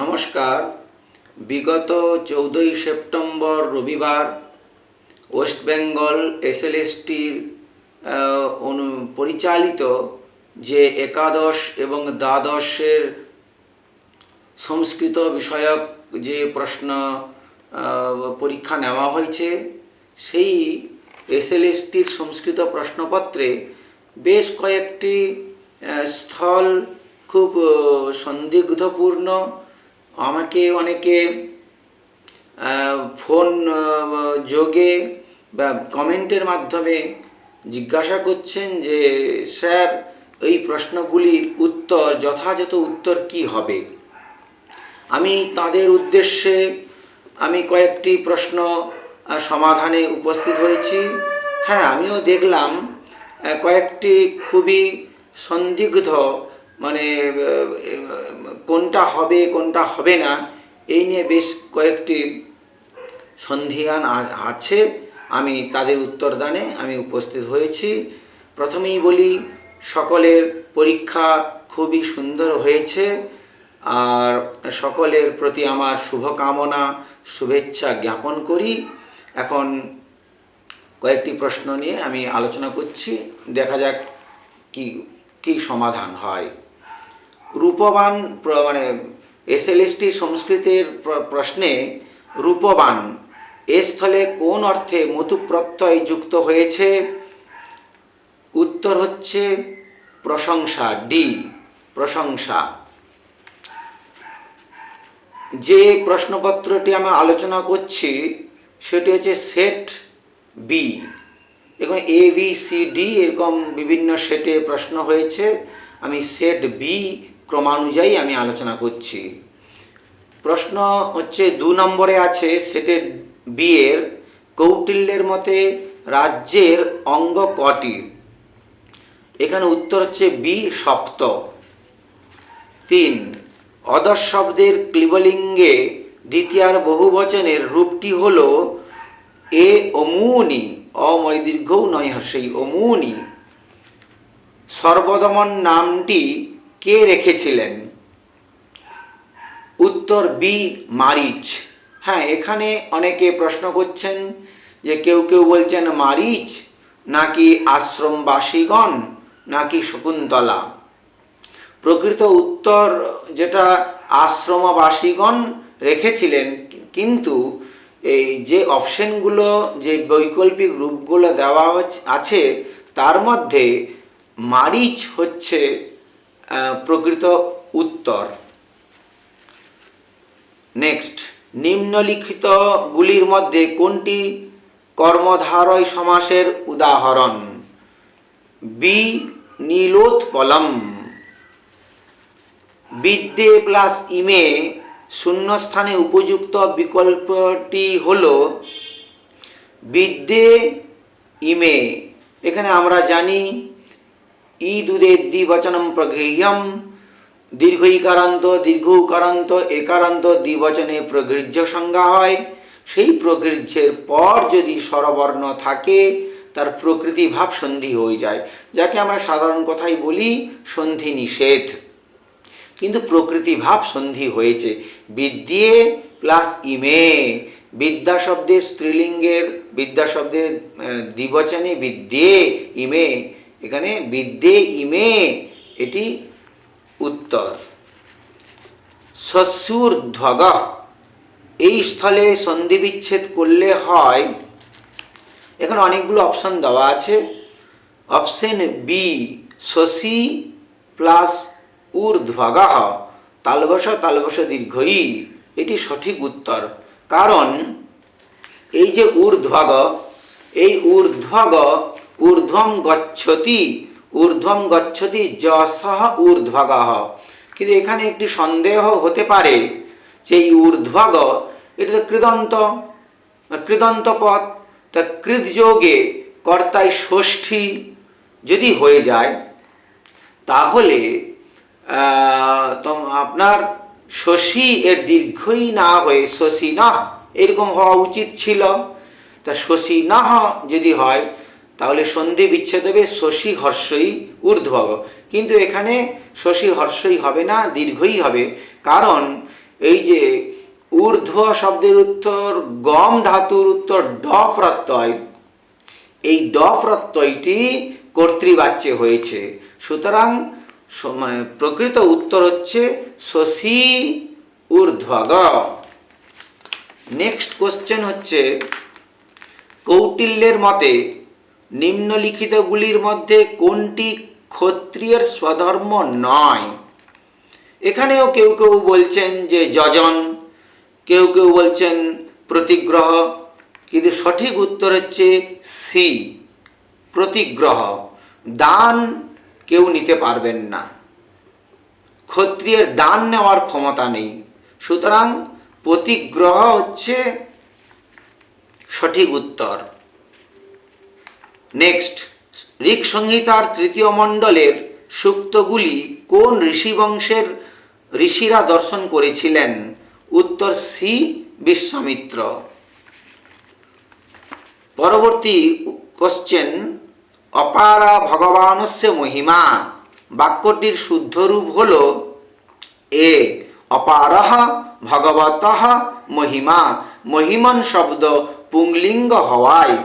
নমস্কার। বিগত চৌদ্দই সেপ্টেম্বর রবিবার ওয়েস্ট বেঙ্গল এসএলএসটির অনু, পরিচালিত যে একাদশ এবং দ্বাদশের সংস্কৃত বিষয়ক যে প্রশ্ন পরীক্ষা নেওয়া হয়েছে, সেই এসএলএসটির সংস্কৃত প্রশ্নপত্রে বেশ কয়েকটি স্থল খুব সন্দিগ্ধপূর্ণ আমাকে অনেকে ফোন যোগে বা কমেন্টের মাধ্যমে জিজ্ঞাসা করছেন যে, স্যার, এই প্রশ্নগুলির উত্তর, যথাযথ উত্তর কি হবে? আমি তাদের উদ্দেশ্যে, আমি কয়েকটি প্রশ্ন সমাধানে উপস্থিত হয়েছি। হ্যাঁ আমিও দেখলাম কয়েকটি খুবই সন্দিগ্ধ মানে কোনটা হবে কোনটা হবে না, এই নিয়ে বেশ কয়েকটি সন্ধিয়ান আছে। আমি তাদের উত্তরদানে আমি উপস্থিত হয়েছি। প্রথমেই বলি, সকলের পরীক্ষা খুবই সুন্দর হয়েছে, আর সকলের প্রতি আমার শুভকামনা, শুভেচ্ছা জ্ঞাপন করি। এখন কয়েকটি প্রশ্ন নিয়ে আমি আলোচনা করছি। দেখা যাক কি কি সমাধান হয়। রূপবান মানে এসএলএসটি সংস্কৃতের প্র- প্রশ্নে রূপবান, এ স্থলে কোন অর্থে মধু প্রত্যয় যুক্ত হয়েছে? উত্তর হচ্ছে প্রশংসা, ডি, প্রশংসা। যে প্রশ্নপত্রটি আমি আলোচনা করছি, সেটি হচ্ছে সেট বি এখন এ বি সি ডি এরকম বিভিন্ন সেটে প্রশ্ন হয়েছে। আমি সেট বি ক্রমানুযায়ী আমি আলোচনা করছি। প্রশ্ন হচ্ছে, দু নম্বরে আছে সেটের বিয়ের কৌটিল্যের মতে রাজ্যের অঙ্গ কটি? এখানে উত্তর হচ্ছে বি, সপ্ত। তিন অদর শব্দের ক্লিবলিঙ্গে দ্বিতীয়ার বহুবচনের রূপটি হল এ অমুনি অময় দীর্ঘও নয় সেই অমুনি। সর্বদমন নামটি কে রেখেছিলেন? উত্তর বি, মারিচ। হ্যাঁ এখানে অনেকে প্রশ্ন করছেন যে কেউ কেউ বলছেন মারিচ, নাকি আশ্রমবাসীগণ, নাকি শকুন্তলা? প্রকৃত উত্তর যেটা আশ্রমবাসীগণ রেখেছিলেন, কিন্তু এই যে অপশনগুলো, যে বৈকল্পিক রূপগুলো দেওয়া আছে, তার মধ্যে মারিচ হচ্ছে প্রকৃত উত্তর। নেক্সট নিম্নলিখিতগুলির মধ্যে কোনটি কর্মধারয় সমাসের উদাহরণ? বি নীলোৎপলম। বিদ্যে প্লাস ইমে শূন্যস্থানে উপযুক্ত বিকল্পটি হল বিদ্যে ইমে এখানে আমরা জানি দুধে দ্বিবচনম প্রগৃহ্যম দীর্ঘ ইকারান্ত দীর্ঘ উকারান্ত একারান্ত দ্বিবচনে প্রগৃহ্য সংজ্ঞা হয় সেই প্রগৃহ্যের পর যদি স্বরবর্ণ থাকে, তার প্রকৃতি ভাব সন্ধি হয়ে যায়। যাকে আমরা সাধারণ কথাই বলি, সন্ধি নিষেধ। কিন্তু প্রকৃতি ভাব সন্ধি হয়েছে। বিদ্যে প্লাস ইমে। বিদ্যা শব্দের স্ত্রীলিঙ্গের, বিদ্যা শব্দের দ্বিবচনে বিদ্যে, ইমে। এখানে বিদ্যে ইমে, এটি উত্তর। ধ্বগ এই স্থলে সন্ধি বিচ্ছেদ করলে হয়। এখানে অনেকগুলো অপশন দেওয়া আছে। অপশন বি শশী প্লাস ঊর্ধ্বগা তালবস তালবস দীর্ঘই, এটি সঠিক উত্তর। কারণ এই যে ঊর্ধ্বগ, এই ঊর্ধ্বগ ঊর্ধ্বম গচ্ছতি ঊর্ধ্বম গচ্ছতি যশঃ ঊর্ধ্বগ। কিন্তু এখানে একটি সন্দেহ হতে পারে যে এই ঊর্ধ্বগ, এটা তো কৃদন্ত কৃদন্ত পদ তা কৃদযোগে কর্তায় ষষ্ঠী যদি হয়ে যায়, তাহলে আপনার শশী এর দীর্ঘই না হয়ে, শশী না, এরকম হওয়া উচিত ছিল। তা শশী না যদি হয় তাহলে সন্ধি বিচ্ছেদ হবে, শশী হর্ষই ঊর্ধ্বগ কিন্তু এখানে শশী হর্ষই হবে না, দীর্ঘই হবে। কারণ এই যে ঊর্ধ্ব শব্দের উত্তর, গম ধাতুর উত্তর, ড প্রত্যয়, এই ড প্রত্যয়টি কর্তৃবাচ্যে হয়েছে। সুতরাং মানে প্রকৃত উত্তর হচ্ছে শশী ঊর্ধ্বগ নেক্সট কোশ্চেন হচ্ছে, কৌটিল্যের মতে নিম্নলিখিতগুলির মধ্যে কোনটি ক্ষত্রিয়ের স্বধর্ম নয়? এখানেও কেউ কেউ বলছেন যে যজন, কেউ কেউ বলছেন প্রতিগ্রহ, কিন্তু সঠিক উত্তর হচ্ছে সি, প্রতিগ্রহ। দান কেউ নিতে পারবেন না। ক্ষত্রিয়ের দান নেওয়ার ক্ষমতা নেই। সুতরাং প্রতিগ্রহ হচ্ছে সঠিক উত্তর। নেক্সট ঋক সংহিতার তৃতীয় মণ্ডলের সূক্তগুলি কোন ঋষিবংশের ঋষিরা দর্শন করেছিলেন? উত্তর সি, বিশ্বামিত্র। পরবর্তী কোশ্চেন অপারা ভগবানস্য মহিমা। বাক্যটির শুদ্ধ রূপ হল এ, অপারহ ভগবত মহিমা। মহিমন শব্দ পুংলিঙ্গ হওয়ায়।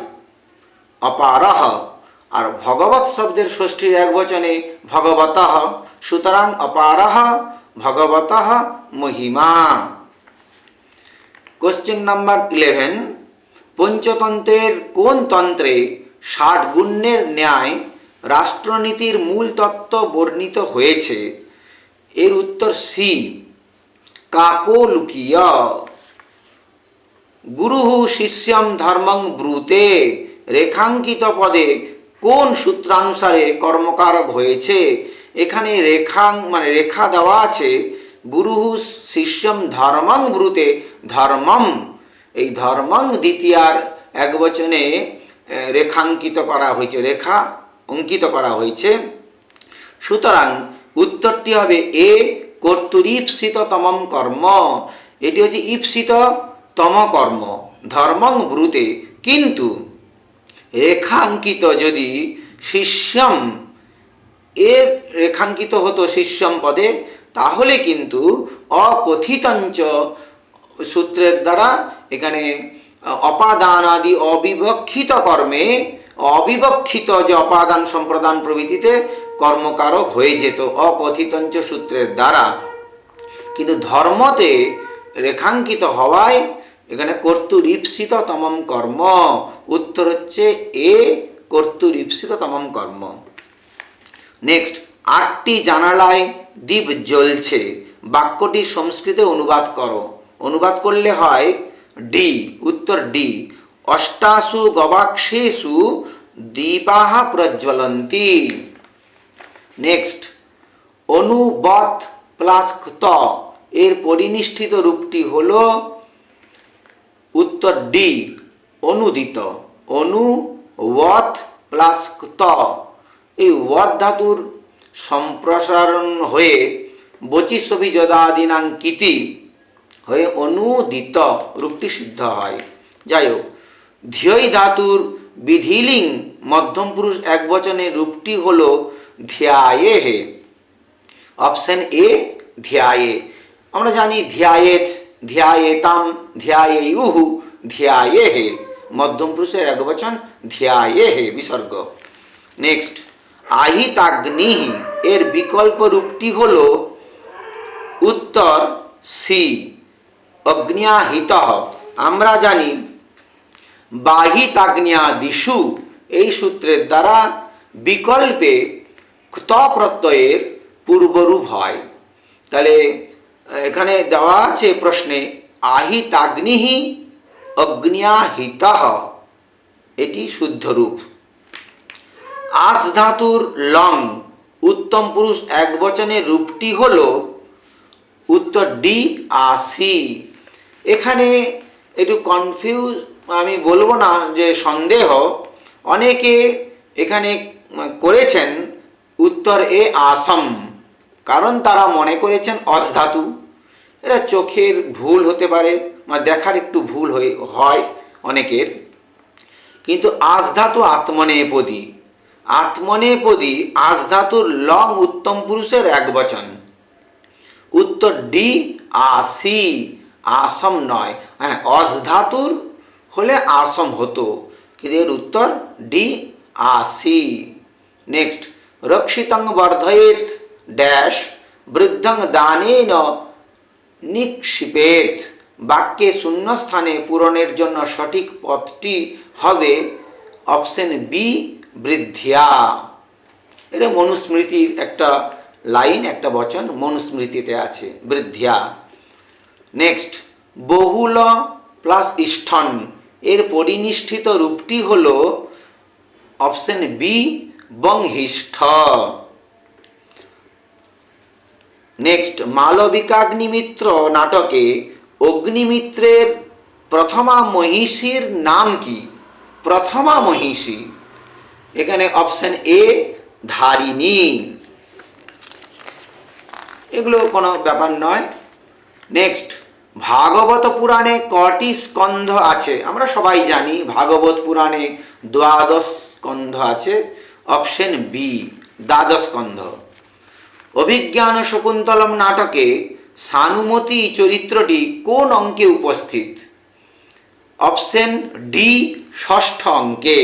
অপারহ। আর ভগবত শব্দের ষষ্ঠীর এক বচনে ভগবত, সুতরাং অপারহ, ভগবত মহিমা। কোশ্চেন নাম্বার ইলেভেন পঞ্চতন্ত্রের কোন তন্ত্রে ষাট গুণ্যের ন্যায় রাষ্ট্রনীতির মূল তত্ত্ব বর্ণিত হয়েছে? এর উত্তর সি কাকোলুকীয়। গুরু শিষ্যম ধর্মং ব্রুতে। রেখাঙ্কিত পদে কোন সূত্রানুসারে কর্মকারক হয়েছে? এখানে রেখাং মানে রেখা দেওয়া আছে, গুরু শিষ্যম ধর্মং ব্রুতে ধর্মম। এই ধর্মং দ্বিতীয়ার এক বচনে রেখাঙ্কিত করা হয়েছে, রেখা অঙ্কিত করা হয়েছে। সুতরাং উত্তরটি হবে এ, কর্তুরীপ্সিততমম কর্ম। এটি হচ্ছে ঈপ্সিততম কর্ম, ধর্মং ব্রুতে। কিন্তু রেখাঙ্কিত যদি শিষ্যম এর রেখাঙ্কিত হতো শিষ্যম পদে, তাহলে কিন্তু অকথিতঞ্চ সূত্রের দ্বারা এখানে অপাদান আদি অবিবক্ষিত কর্মে অবিবক্ষিত যে অপাদান সম্প্রদান প্রভৃতিতে কর্মকারক হয়ে যেত অকথিতঞ্চ সূত্রের দ্বারা। কিন্তু ধর্মতে রেখাঙ্কিত হওয়ায় এখানে কর্তুরীপ্সিত তমম কর্ম। উত্তর হচ্ছে এ কর্তুরীপ্সিত তমম কর্ম। নেক্সট আটটি জানালায় দ্বীপ জ্বলছে। বাক্যটি সংস্কৃতে অনুবাদ করো। অনুবাদ করলে হয় ডি উত্তর ডি অষ্টাসু গবাক্ষেষু দীপাহ প্রজ্বলন্তি। নেক্সট অনুবত প্লাস ত এর পরিনিষ্ঠিত রূপটি হল উত্তর ডি অনুদিত, অনু, ওয়ত প্লাস ত। এই ওয়ত ধাতুর সম্প্রসারণ হয়ে বচিসবি যদাদিনাঙ্কিতি হয়ে অনুদিত রূপটি সিদ্ধ হয়। যাই হোক ধিয়ই ধাতুর বিধিলিং মধ্যম পুরুষ এক বচনের রূপটি হল ধ্যায়ে হে। Option A ধ্যায়ে। আমরা জানি ধ্যায়েত ধ্যায়েতাম, ধ্যায়েয়ুহু ধ্যায়ে হে মধ্যম পুরুষের এক বচন ধ্যায়ে হে বিসর্গ। নেক্সট আহিতাগ্নি। এর বিকল্প রূপটি হল উত্তর সি, অগ্নিয়াহিত। আমরা জানি বাহিতাগ্নিয়াদিশু এই সূত্রের দ্বারা বিকল্পে ত প্রত্যয়ের পূর্বরূপ হয়। তাহলে এখানে দেওয়া আছে প্রশ্নে আহিতাগ্নিহি অগ্নিয়াহিত এটি শুদ্ধ রূপ। আস ধাতুর লং, উত্তম পুরুষ এক বচনের রূপটি হল উত্তর ডি আসি। এখানে একটু কনফিউজ আমি বলব না যে সন্দেহ। অনেকে এখানে করেছেন, উত্তর এ আসম। কারণ তারা মনে করেছেন অস ধাতু এটা চোখের ভুল হতে পারে বা দেখার একটু ভুল হয়ে, হয় অনেকের। কিন্তু আজ ধাতু আত্মনেপদী। আত্মনেপদী আজ ধাতুর লং উত্তম পুরুষের এক বচন। উত্তর ডি আসি আসম নয়। হ্যাঁ অস ধাতুর হলে আসম হতো। কিন্তু এর উত্তর ডি আসি নেক্সট রক্ষিতং বর্ধয়েত। ড্যাশ বৃদ্ধং দানেন নিক্ষিপেত। বাক্যে শূন্যস্থানে পূরণের জন্য সঠিক পথটি হবে অপশন বি বৃদ্ধিয়া। এটা মনুস্মৃতির একটা লাইন, একটা বচন মনুস্মৃতিতে আছে, বৃদ্ধিয়া। নেক্সট, বহুল প্লাস ইষ্ঠন। এর পরিনিষ্ঠিত রূপটি হল অপশন বি বংহিষ্ঠ। নেক্সট মালবিকাগ্নিমিত্র নাটকে অগ্নিমিত্রের প্রথমা মহিষীর নাম কি প্রথমা মহিষী এখানে অপশন এ ধারিণী এগুলো কোনো ব্যাপার নয়। নেক্সট ভাগবত পুরাণে কটি স্কন্ধ আছে? আমরা সবাই জানি ভাগবত পুরাণে দ্বাদশ স্কন্ধ আছে অপশন বি দ্বাদশ স্কন্ধ। অভিজ্ঞান শকুন্তলম নাটকে সানুমতি চরিত্রটি কোন অঙ্কে উপস্থিত? অপশন ডি, ষষ্ঠ অঙ্কে।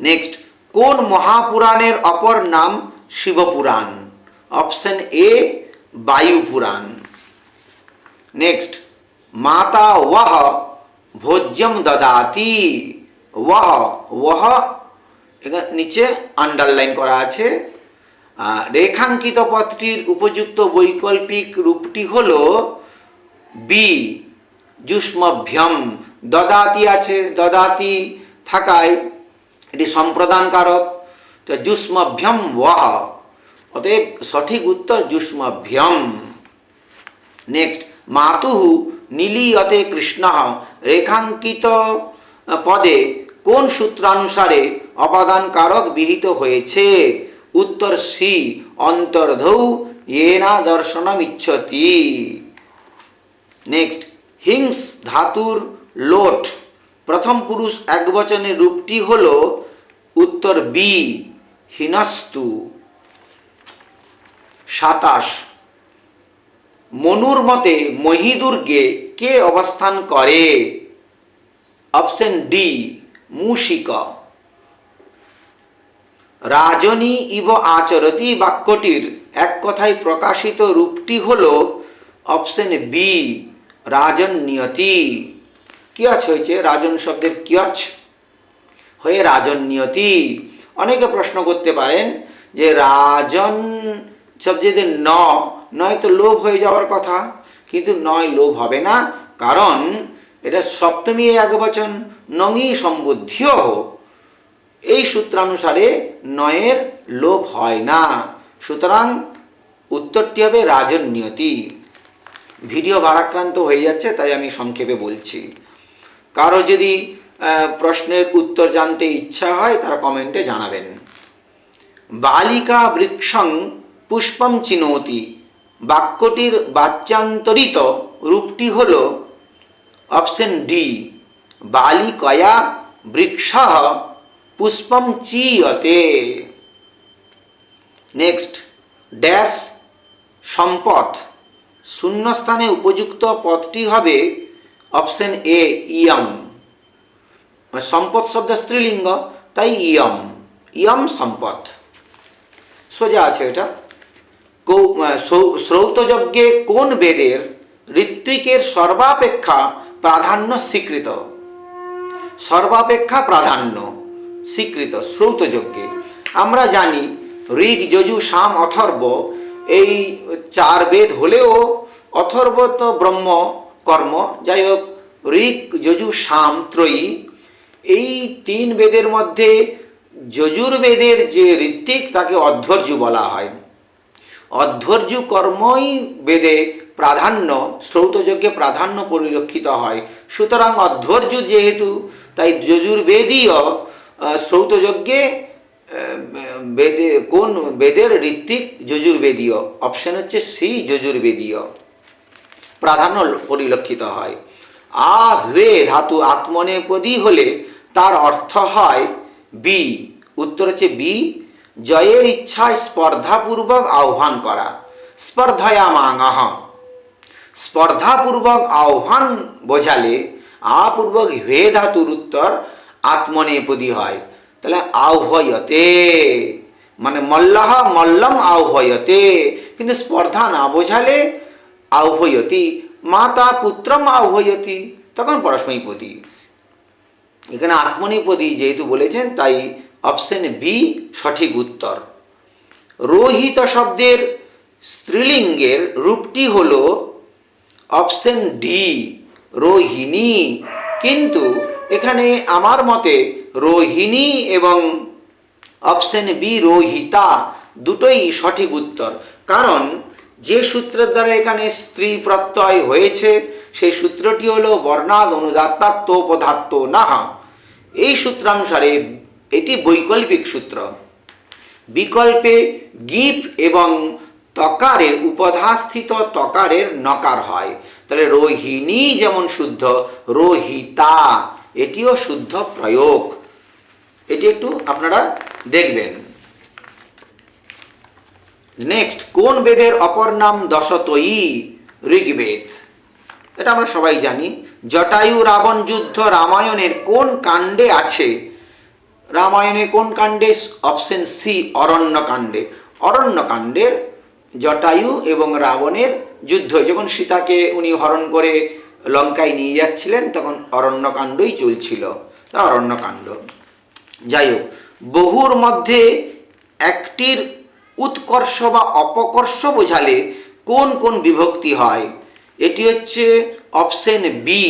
নেক্সট, কোন মহাপুরাণের অপর নাম শিবপুরাণ? অপশন এ বায়ু পুরাণ নেক্সট, মাতা ওয়াহ ভোজ্যম দদাতি। ওয়াহ ওয়াহ নিচে আন্ডারলাইন করা আছে। রেখাঙ্কিত পথটির উপযুক্ত বৈকল্পিক রূপটি হল বি যুষ্মভ্যম। দদাতি আছে, দদাতি থাকায় এটি সম্প্রদান কারক তো যুষ্মভ্যম ওয়াহ অতএব সঠিক উত্তর যুষ্মভ্যম। নেক্সট মাতুহু নীলীয়তে কৃষ্ণ, রেখাঙ্কিত পদে কোন সূত্রানুসারে অপাদান কারক বিহিত হয়েছে? উত্তর সি, অন্তর্ধৌ, ইয়েনা দর্শনমিচ্ছতি। নেক্সট, হিংস ধাতুর লোট। প্রথম পুরুষ একবচনের রূপটি হল উত্তর বি, হিনস্তু। সাতাশ, মনুর মতে মহিদুর্গে কে অবস্থান করে? Option D, মূষিক। রাজনী ইব আচরতি বাক্যটির এক কথায় প্রকাশিত রূপটি হল অপশন বি রাজন্যতি কিয়চ হয়েছে? রাজন শব্দের কিয়চ হয়ে রাজন্যতি অনেকে প্রশ্ন করতে পারেন যে রাজন শব্দ যদি ন, নয় তো লোভ হয়ে যাওয়ার কথা, কিন্তু নয় লোভ হবে না, কারণ এটা সপ্তমী এক বচন, নঙি সম্বুদ্ধ এই সূত্রানুসারে নয়ের লোভ হয় না। সুতরাং উত্তরটি হবে রাজন্যতি ভিডিও ভারাক্রান্ত হয়ে যাচ্ছে, তাই আমি সংক্ষেপে বলছি। কারও যদি প্রশ্নের উত্তর জানতে ইচ্ছা হয়, তারা কমেন্টে জানাবেন। বালিকা বৃক্ষং পুষ্পম চিনৌতি। বাক্যটির বাচ্যান্তরিত রূপটি হল অপশন ডি। বালিকয়া বৃক্ষ পুষ্পম চিয়তে নেক্সট ড্যাশ সম্পদ। শূন্যস্থানে উপযুক্ত পদটি হবে অপশন এ ইয়ম। সম্পদ শব্দ স্ত্রীলিঙ্গ, তাই ইয়ম। ইয়ম সম্পদ। সোজা আছে এটা। শ্রৌতযজ্ঞে কোন বেদের ঋত্বিকের সর্বাপেক্ষা প্রাধান্য স্বীকৃত? সর্বাপেক্ষা প্রাধান্য। স্বীকৃত, শ্রৌতযজ্ঞে। আমরা জানি ঋগ যজু, সাম, অথর্ব, এই চার বেদ হলেও অথর্ব তো ব্রহ্ম, কর্ম। যাই হোক ঋগ যজু, সাম, ত্রয়ী, এই তিন বেদের মধ্যে যজুর্বেদের যে ঋত্বিক, তাকে অধ্বর্য বলা হয়। অধ্বর্য কর্মই বেদে প্রাধান্য, শ্রৌতযজ্ঞে প্রাধান্য পরিলক্ষিত হয়। সুতরাং অধ্বর্য যেহেতু, তাই যজুর্বেদীয় শ্রৌতযজ্ঞে আহ, বেদে কোন বেদের ঋত্বিক যজুর্বেদীয়? অপশন হচ্ছে সি যজুর্বেদীয়। প্রাধান্য পরিলক্ষিত হয়। আ হ্বে ধাতু আত্মনেপদী হলে তার অর্থ হয় বি উত্তর হচ্ছে বি জয়ের ইচ্ছায় স্পর্ধাপূর্বক আহ্বান করা। স্পর্ধয়ামাঙ স্পর্ধাপূর্বক আহ্বান বোঝালে আপূর্বক হে ধাতুর উত্তর আত্মনেপদী হয়। তাহলে আহ্বয়তে মানে মল্লহ মল্লম আহ্বয়তে। কিন্তু স্পর্ধা না বোঝালে আহ্বয়তি, মাতা পুত্রম আহ্বয়তি, তখন পরস্মৈপদী এখানে আত্মনিপদী যেহেতু বলেছেন, তাই অপশন বি সঠিক উত্তর। রোহিত শব্দের স্ত্রীলিঙ্গের রূপটি হল অপশন ডি, রোহিণী। কিন্তু এখানে আমার মতে রোহিণী এবং অপশন বি রোহিতা দুটোই সঠিক উত্তর। কারণ যে সূত্রের দ্বারা এখানে স্ত্রী প্রত্যয় হয়েছে, সেই সূত্রটি হল বর্ণাদ অনুদাত্তাত্ম পদার্থ নাহা। এই সূত্রানুসারে এটি বৈকল্পিক সূত্র। বিকল্পে গিফ এবং তকারের উপধাস্থিত তকারের নকার হয়। তাহলে রোহিণী যেমন শুদ্ধ, রোহিতা এটিও শুদ্ধ প্রয়োগ। এটি একটু আপনারা দেখবেন। নেক্সট কোন বেদের অপর নাম দশতয়ী ঋগ্বেদ? এটা আমরা সবাই জানি। জটায়ু রাবণ যুদ্ধ রামায়ণের কোন কাণ্ডে আছে? রামায়ণের কোন কাণ্ডে? অপশন সি অরণ্যকাণ্ডে অরণ্যকাণ্ডের জটায়ু এবং রাবণের যুদ্ধ। যখন সীতাকে উনি হরণ করে লঙ্কায় নিয়ে যাচ্ছিলেন, তখন অরণ্যকাণ্ডই চলছিল। তা অরণ্যকাণ্ড। যাই হোক, বহুর মধ্যে একটির উৎকর্ষ বা অপকর্ষ বোঝালে কোন কোন বিভক্তি হয়? এটি হচ্ছে অপশন বি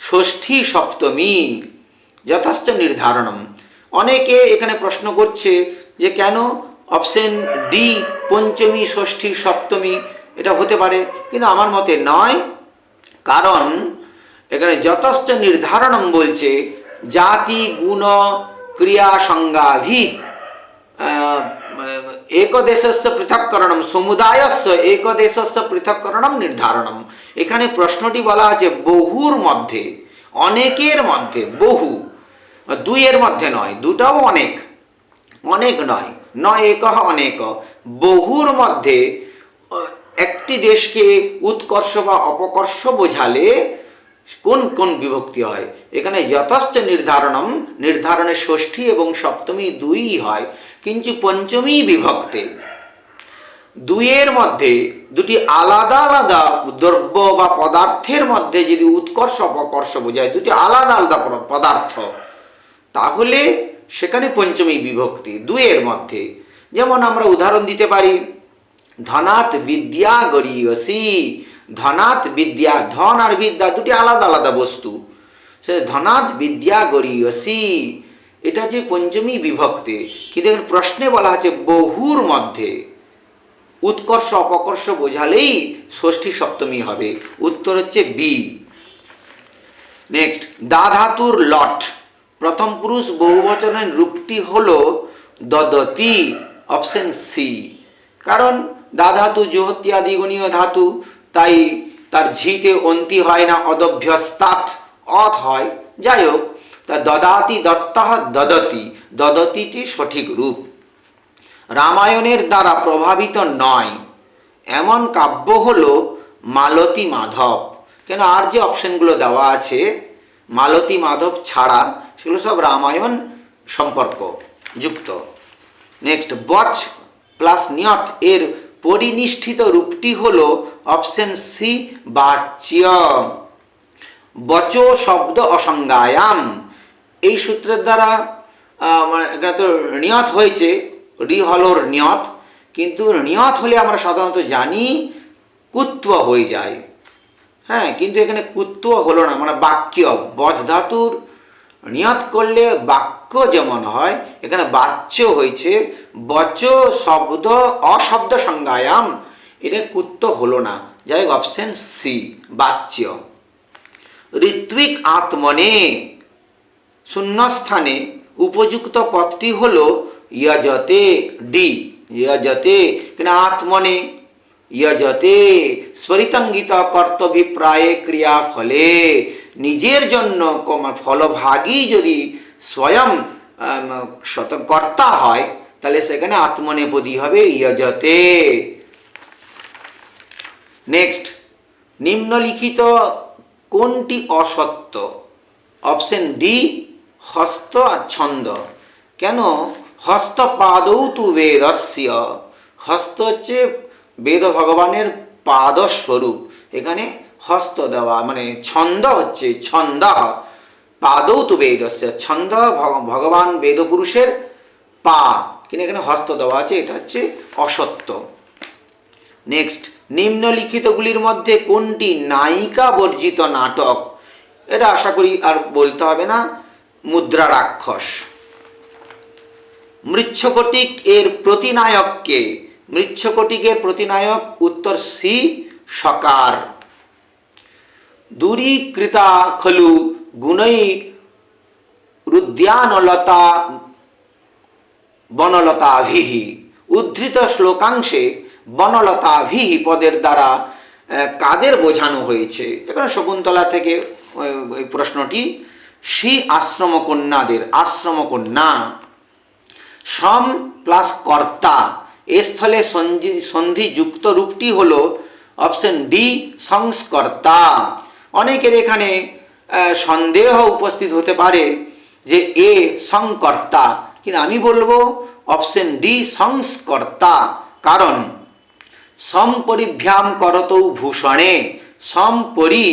ষষ্ঠী সপ্তমী যথার্থ নির্ধারণম। অনেকে এখানে প্রশ্ন করছে যে কেন অপশন ডি পঞ্চমী, ষষ্ঠী, সপ্তমী, এটা হতে পারে, কিন্তু আমার মতে নয়। কারণ এখানে যথেষ্ট নির্ধারণম বলছে জাতি, গুণ, ক্রিয়া সংজ্ঞাভিত একদেশস্য পৃথককরণম, সমুদায়স্য একদেশস্য পৃথককরণম নির্ধারণম। এখানে প্রশ্নটি বলা আছে বহুর মধ্যে, অনেকের মধ্যে, বহু। দুইয়ের মধ্যে নয়, দুটাও অনেক। অনেক নয় নয় এক অনেক। বহুর মধ্যে একটি দেশকে উৎকর্ষ বা অপকর্ষ বোঝালে কোন কোন বিভক্তি হয়? এখানে যথেষ্ট নির্ধারণম, নির্ধারণে ষষ্ঠী এবং সপ্তমী দুই হয়, কিন্তু পঞ্চমী বিভক্তে দুইয়ের মধ্যে দুটি আলাদা আলাদা দ্রব্য বা পদার্থের মধ্যে যদি উৎকর্ষ অপকর্ষ বোঝায়, দুটি আলাদা আলাদা পদ- পদার্থ, তাহলে সেখানে পঞ্চমী বিভক্তি দুইয়ের মধ্যে। যেমন আমরা উদাহরণ দিতে পারি ধনাত বিদ্যা গরিয়সী। ধনাত বিদ্যা, ধন আর বিদ্যা দুটি আলাদা আলাদা বস্তু। সে ধনাত বিদ্যা গরিয়সী, এটা যে পঞ্চমী বিভক্তি কিন্তু এখানে প্রশ্নে বলা আছে বহুর মধ্যে। উৎকর্ষ, অপকর্ষ বোঝালেই ষষ্ঠী সপ্তমী হবে। উত্তর হচ্ছে বি। নেক্সট দা ধাতুর লট। প্রথম পুরুষ বহুবচনের রূপটি হল দদতি, অপশন সি। কারণ দা ধাতু জোহত্যা দ্বিগুণীয় ধাতু, তাই তার ঝিতে অন্তি হয় না, অদভ্যস্তাৎ অথ হয়। যাই হোক তা দদাতি দত্তঃ দদতি, দদতিটি সঠিক রূপ। রামায়ণের দ্বারা প্রভাবিত নয়। এমন কাব্য হল মালতী মাধব। কেন আর যে অপশনগুলো দেওয়া আছে, মালতী মাধব ছাড়া, সেগুলো সব রামায়ণ সম্পর্ক, যুক্ত। নেক্সট, বচ প্লাস নিয়ত এর পরিনিষ্ঠিত রূপটি হল অপশন সি বাচ্য বচ শব্দ অসংজ্ঞায়াম। এই সূত্রের দ্বারা মানে এখানে তো নিয়ত হয়েছে, রি হলোর নিয়ত, কিন্তু নিয়ত হলে আমরা সাধারণত জানি কুত্ব হয়ে যায়। হ্যাঁ কিন্তু এখানে কুত্ব হলো না মানে বাক্য বজ ধাতুর নিয়ত করলে বাক্য যেমন হয়, এখানে বাচ্য হয়েছে, বচ শব্দ অশব্দ সংজ্ঞায়াম, এটা কুত্ত হলো না। যাই হোক, অপশন সি বাচ্য। ঋত্বিক আত্মনে শূন্যস্থানে উপযুক্ত পথটি হল ইয়জতে ডি। ইয়জতে কিনা আত্মনে ইয়জতে স্বরিতঙ্গিত কর্তব্যপ্রায়ে ক্রিয়া ফলে নিজের জন্য কম- ফলভাগী যদি স্বয়ং শতকর্তা হয়, তাহলে সেখানে আত্মনেপদী হবে, ইয়জতে। নেক্সট নিম্নলিখিত কোনটি অসত্য? অপশন ডি হস্ত আর ছন্দ। কেন? হস্তপাদৌ তু বেদস্য। হস্ত হচ্ছে বেদ ভগবানের পাদস্বরূপ। এখানে হস্ত দেওয়া মানে ছন্দ হচ্ছে, ছন্দ। পাদৌ তু বেদস্য, ছন্দ ভগবান বেদপুরুষের পা। কিন্তু এখানে হস্ত দেওয়া আছে, এটা হচ্ছে অসত্য। নেক্সট নিম্নলিখিতগুলির মধ্যে কোনটি নায়িকা বর্জিত নাটক? এটা আশা করি আর বলতে হবে না। মুদ্রা রাক্ষস। মৃচ্ছকটিক এর প্রতিনায়ককে মৃচ্ছকটিকের প্রতিনায়ক উত্তর সি সকার। দূরীকৃতা খলু গুণৈ রুদ্যানলতা বনলতাভিহ উদ্ধৃত শ্লোকাংশে বনলতাভিহ পদের দ্বারা কাদের বোঝানো হয়েছে? এখানে শকুন্তলা থেকে ওই প্রশ্নটি শ্রী আশ্রম কন্যাদের আশ্রম কন্যা সম প্লাস কর্তা, এ স্থলে সন্ধি, সন্ধিযুক্ত রূপটি হল অপশন ডি, সংস্কর্তা। অনেকের এখানে সন্দেহ উপস্থিত হতে পারে যে এ সংকর্তা। কিন্তু আমি বলব, অপশন ডি সংস্কর্তা। কারণ সম্পরিভ্যাম করতৌ ভূষণে, সম্পরি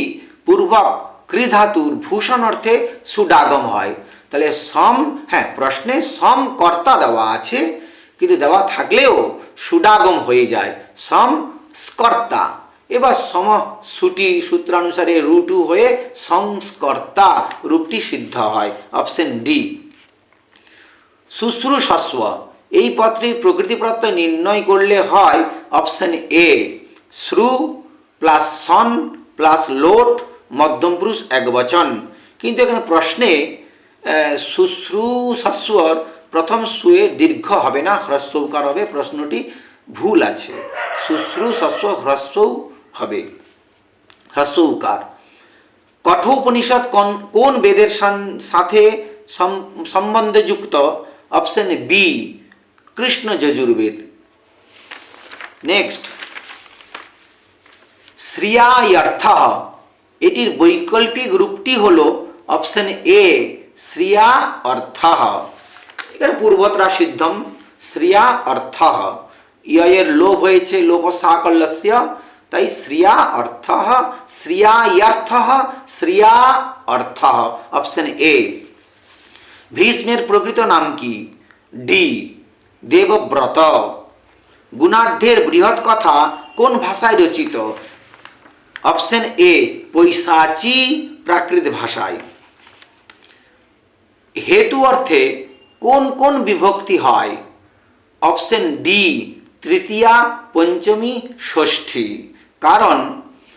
পূর্বক কৃধাতুর ভূষণ অর্থে সুডাগম হয়। তাহলে সম হ্যাঁ প্রশ্নে সম কর্তা দেওয়া আছে, কিন্তু দেওয়া থাকলেও সুডাগম হয়ে যায়। সম স্কর্তা এবার সম সুটি সূত্রানুসারে রুটু হয়ে সংস্কর্তা রূপটি সিদ্ধ হয়, অপশন ডি। শুশ্রূষস্ব, এই পত্রের প্রকৃতি নির্ণয় করলে হয়, অপশন এ। শ্রু প্লাস সন প্লাস লোট মধ্যম পুরুষ এক বচন কিন্তু এখানে প্রশ্নে শুশ্রূষস্বর প্রথম সুয়ে দীর্ঘ হবে না, হ্রস্বকার হবে, প্রশ্নটি ভুল আছে। শুশ্রূষস্ব হ্রস্বও হবে। হ্রস্বকার কঠোপনিষদ কোন কোন বেদের সান- সাথে সম- সম্বন্ধযুক্ত? Option B, Krishna Yajurveda. Next. শ্রিয়ার্থ এটির বৈকল্পিক রূপটি হল অপশন এ শ্রিয়া অর্থ এখানে পূর্বত্রা সিদ্ধম শ্রিয়া অর্থ ইয়ের লোভ হয়েছে লোভ সাকল্যস্য তাই শ্রিয়া অর্থ শ্রিয়ার্থ শ্রিয়া অর্থ অপশন এ। ভীষ্মের প্রকৃত নাম কি? ডি, দেবব্রত। গুণাঢ্যের বৃহৎ কথা কোন ভাষায় রচিত? অপশন এ, পৈশাচি প্রাকৃত ভাষায়। হেতু অর্থে কোন কোন বিভক্তি হয়? অপশন ডি, তৃতীয়া, পঞ্চমী, ষষ্ঠী। কারণ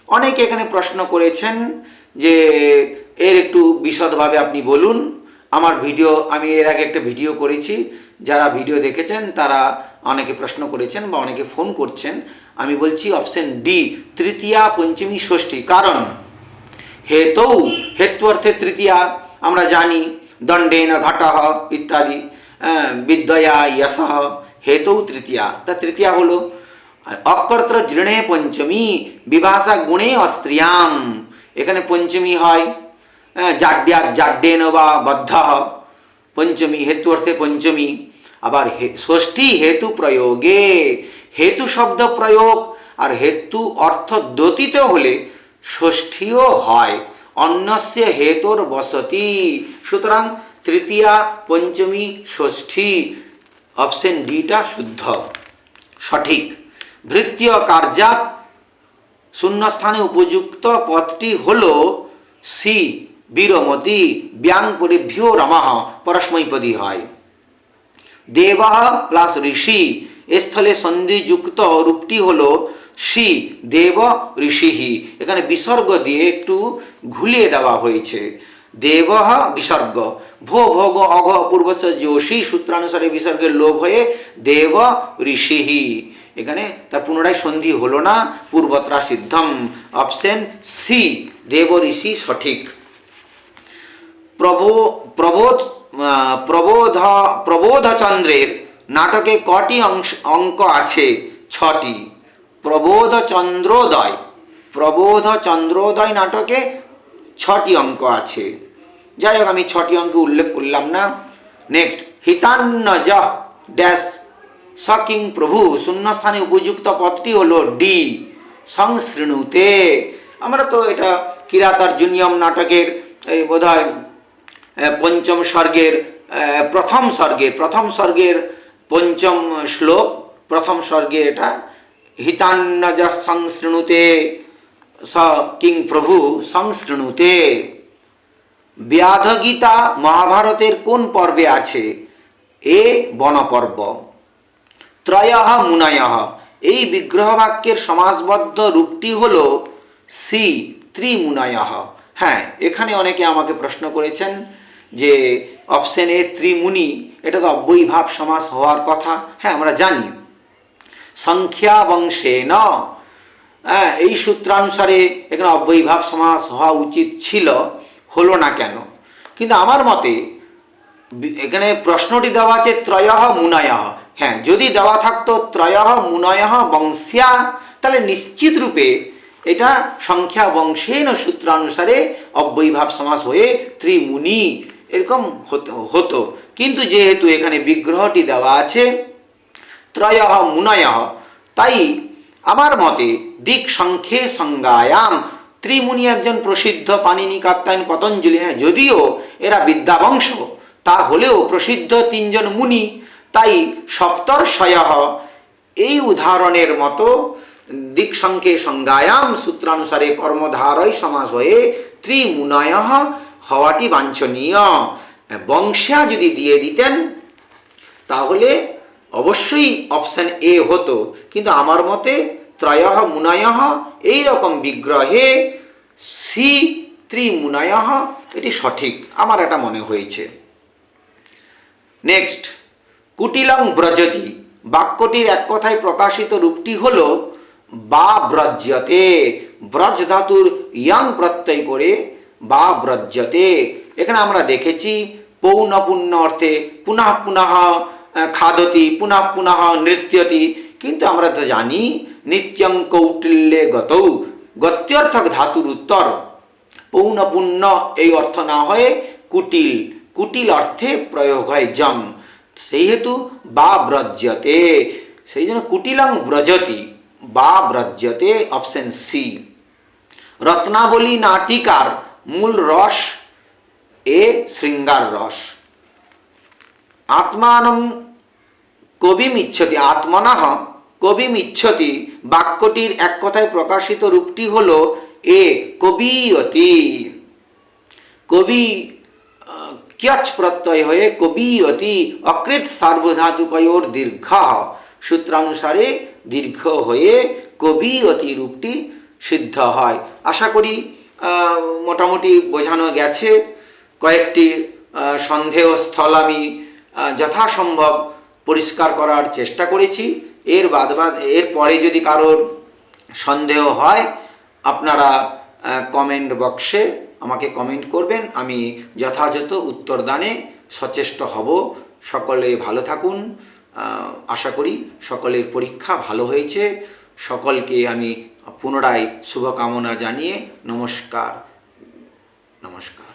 অনেকে এখানে প্রশ্ন করেছেন যে এর একটু বিশদভাবে আপনি বলুন। আমার ভিডিও, আমি এর আগে একটা ভিডিও করেছি। যারা ভিডিও দেখেছেন, তারা অনেকে প্রশ্ন করেছেন বা অনেকে ফোন করছেন। আমি বলছি অপশন ডি, তৃতীয়া পঞ্চমী ষষ্ঠী। কারণ হেতৌ হেতু অর্থে তৃতীয়া, আমরা জানি, দণ্ডেন ঘট ইত্যাদি বিদ্যয়া যশ হেতৌ তৃতীয়া। তা তৃতীয়া হলো আর অকর্তৃ দৃঢ়ে পঞ্চমী বিভাষা গুণে অস্ত্রিয়াম। এখানে পঞ্চমী হয় আহ, জাড্যা জাড্যেন বা বদ্ধ। পঞ্চমী হেতু অর্থে পঞ্চমী। আবার ষষ্ঠী হেতু প্রয়োগে। হেতু শব্দ প্রয়োগ আর হেতু অর্থ দ্যোতিত হলে ষষ্ঠীও হয়। অন্যস্য হেতুর বসতি। সুতরাং তৃতীয়া পঞ্চমী ষষ্ঠী অপশন ডিটা শুদ্ধ। সঠিক। ভৃত্তীয় কার্যাত শূন্যস্থানে উপযুক্ত পথটি হল সি, বীরমতি ব্যাং পরিভ্যো রমঃ পরস্মৈপদী হয়। দেব প্লাস ঋষি স্থলে সন্ধিযুক্ত রূপটি হল শ্রী দেব ঋষিহি। এখানে বিসর্গ দিয়ে একটু ঘুলিয়ে দেওয়া হয়েছে। দেব বিসর্গ। ভো ভোগ অঘ পূর্বশ যোশী সূত্রানুসারে বিসর্গের লোভ হয়ে দেব ঋষিহি। এখানে তার পুনরায় সন্ধি হলো না, পূর্বত্রা সিদ্ধম অপশন সি, দেব ঋষি সঠিক। প্রবো প্রবোধ প্রবোধ, প্রবোধচন্দ্রের নাটকে কটি অংশ অঙ্ক আছে? ছটি। প্রবোধচন্দ্রোদয়। প্রবোধ চন্দ্রোদয় নাটকে ছটি অঙ্ক আছে। যাই হোক, আমি ছটি অঙ্ক উল্লেখ করলাম না। নেক্সট হিতান্নজ, ড্যাশ সকিং প্রভু, শূন্যস্থানে উপযুক্ত পদটি হলো ডি সংশৃণুতে। আমরা তো এটা কিরাতার্জুনিয়ম নাটকের, এই বোধহয় পঞ্চম স্বর্গের প্রথম স্বর্গের প্রথম স্বর্গের পঞ্চম শ্লোক, প্রথম স্বর্গে এটা, হিতান্নজ সংশৃণুতে স কিং প্রভু সংশৃণুতে। ব্যাধগীতা মহাভারতের কোন পর্বে আছে? এ, বনপর্ব। ত্রয় মুনায় এই বিগ্রহ বাক্যের সমাসবদ্ধ রূপটি হল সি ত্রিমুনায় হ্যাঁ এখানে অনেকে আমাকে প্রশ্ন করেছেন যে অপশন এ ত্রিমুনি এটা তো অব্যয়ীভাব সমাস হওয়ার কথা। হ্যাঁ আমরা জানি। সংখ্যা বংশে ন হ্যাঁ, এই সূত্রানুসারে এখানে অব্যয়ীভাব সমাস হওয়া উচিত ছিল হলো না কেন? কিন্তু আমার মতে এখানে প্রশ্নটি দেওয়া আছে ত্রয় মুনয় হ্যাঁ যদি দেওয়া থাকতো ত্রয় মুনয় বংশ্যা তাহলে নিশ্চিত রূপে এটা সংখ্যা বংশেন সূত্রানুসারে অব্যয়ীভাব সমাস হয়ে ত্রিমুনি এরকম হতো কিন্তু যেহেতু এখানে বিগ্রহটি দেওয়া আছে ত্রয় মুনয় তাই আমার মতে দিক সংখ্যে সংজ্ঞায়াম। ত্রিমুনি একজন প্রসিদ্ধ পানিনি কাত্তায়ন পতঞ্জলি। হ্যাঁ যদিও এরা বিদ্যাবংশ, তা হলেও প্রসিদ্ধ তিনজন মুনি। তাই সপ্তর্ষয়। এই উদাহরণের মতো দিক সংখ্যে সংজ্ঞায়াম সূত্রানুসারে কর্মধারয় সমাস হয়ে ত্রিমুনয় হওয়াটি বাঞ্ছনীয়। বংশা যদি দিয়ে দিতেন, তাহলে অবশ্যই অপশন এ হতো। কিন্তু আমার মতে ত্রয় মুনয় এই রকম বিগ্রহে সি ত্রিমুনয়, এটি সঠিক। আমার এটা মনে হয়েছে। নেক্সট। কুটিলং ব্রজতি। বাক্যটির এক কথায় প্রকাশিত রূপটি হল, বা ব্রজ্যতে, ব্রজ ধাতুর ইয়াং প্রত্যয় করে, বা ব্রজ্যতে। এখানে আমরা দেখেছি পৌনপুণ্য অর্থে পুনঃ পুনঃ খাদতি, পুনঃ পুনঃ নৃত্যতি। কিন্তু আমরা তো জানি, নিত্যং কৌটিল্যে গতৌ, গত্যর্থক ধাতুর উত্তর। পৌনপুণ্য এই অর্থ না হয়ে কুটিল কুটিল অর্থে প্রয়োগ হয় জম সেই হেতু বা ব্রজ্যতে, সেই জন্য কুটিলং ব্রজতি, বা ব্রজ্যতে অপশন সি রত্নাবলী নাটিকার মূল রস এ শৃঙ্গার রস। আত্মানম কবিম ইচ্ছতি আত্মনঃ কবিম ইচ্ছতি বাক্যটির এক কথায় প্রকাশিত রূপটি হল এ কবিয়তি। কবি ক্যচ প্রত্যয় হয়ে কবিয়তি অকৃত সার্বধাতুকয়োর দীর্ঘ। সূত্রানুসারে দীর্ঘ হয়ে কবিয়তি রূপটি সিদ্ধ হয়। আশা করি মোটামুটি বোঝানো গেছে। কয়েকটি আহ, সন্দেহ স্থল আমি যথাসম্ভব পরিষ্কার করার চেষ্টা করেছি। এর বাদ বাদ এর পরে যদি কারোর সন্দেহ হয় আপনারা কমেন্ট বক্সে আমাকে কমেন্ট করবেন। আমি যথাযথ উত্তরদানে সচেষ্ট হব। সকলে ভালো থাকুন। আশা করি সকলের পরীক্ষা ভালো হয়েছে। সকলকে আমি পুনরায় শুভকামনা জানিয়ে নমস্কার। নমস্কার।